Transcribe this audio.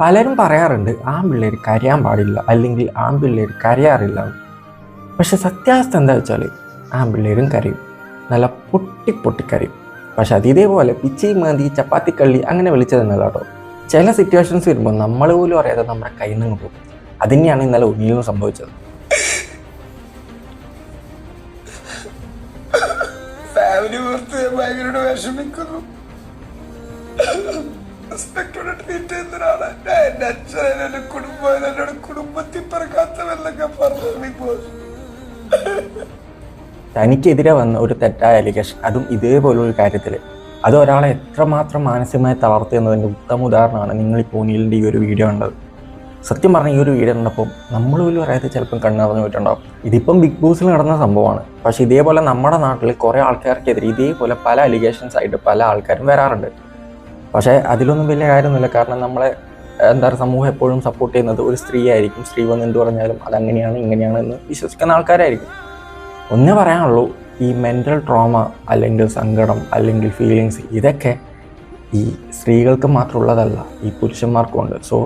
പലരും പറയാറുണ്ട് ആൺപിള്ളേർ കരയാൻ പാടില്ല അല്ലെങ്കിൽ ആൺപിള്ളേർ കരയാറില്ല. പക്ഷെ സത്യാവസ്ഥ എന്താ വെച്ചാൽ ആൺപിള്ളേരും കരയും. നല്ല പൊട്ടി പൊട്ടി കരയും. പക്ഷെ അത് ഇതേപോലെ പിച്ചി മാന്തി ചപ്പാത്തി കള്ളി അങ്ങനെ വിളിച്ചതെന്നല്ല കേട്ടോ. ചില സിറ്റുവേഷൻസ് വരുമ്പോൾ നമ്മൾ പോലും അറിയാതെ നമ്മുടെ കയ്യിൽ നിന്ന് പോകും. അതിനെയാണ് ഇന്നലെ ഉണ്ണിയിലും സംഭവിച്ചത്. ഫാമിലി ഭയങ്കര വിഷമിക്കുന്നു. തനിക്കെതിരെ വന്ന ഒരു തെറ്റായ അലിഗേഷൻ അതും ഇതേപോലൊരു കാര്യത്തിൽ അത് ഒരാളെ എത്രമാത്രം മാനസികമായി തളർത്തിയെന്നതിന്റെ ഉത്തമ ഉദാഹരണമാണ് നിങ്ങൾ ഈ പോനീലിന്റെ ഈ ഒരു വീഡിയോ ഉണ്ടത് സത്യം പറഞ്ഞ ഈ ഒരു വീഡിയോ കണ്ടപ്പോൾ നമ്മൾ പോലും അറിയാതെ ചിലപ്പം കണ്ണ് നിറഞ്ഞു പോയിട്ടുണ്ടാവും. ഇതിപ്പം ബിഗ് ബോസിൽ നടന്ന സംഭവമാണ്. പക്ഷേ ഇതേപോലെ നമ്മുടെ നാട്ടിൽ കുറേ ആൾക്കാർക്കെതിരെ ഇതേപോലെ പല അലിഗേഷൻസ് ആയിട്ട് പല ആൾക്കാരും വരാറുണ്ട്. പക്ഷേ അതിലൊന്നും വലിയ കാര്യമൊന്നുമില്ല. കാരണം നമ്മളെ എന്താ പറയുക സമൂഹം എപ്പോഴും സപ്പോർട്ട് ചെയ്യുന്നത് ഒരു സ്ത്രീ ആയിരിക്കും സ്ത്രീ വന്ന് എന്ത് പറഞ്ഞാലും അതങ്ങനെയാണ് ഇങ്ങനെയാണ് എന്ന് വിശ്വസിക്കുന്ന ആൾക്കാരായിരിക്കും. ഒന്നേ പറയാനുള്ളൂ ഈ മെന്റൽ ട്രോമ അല്ലെങ്കിൽ സങ്കടം അല്ലെങ്കിൽ ഫീലിങ്സ് ഇതൊക്കെ ഈ സ്ത്രീകൾക്ക് മാത്രമുള്ളതല്ല ഈ പുരുഷന്മാർക്കും ഉണ്ട്. സോ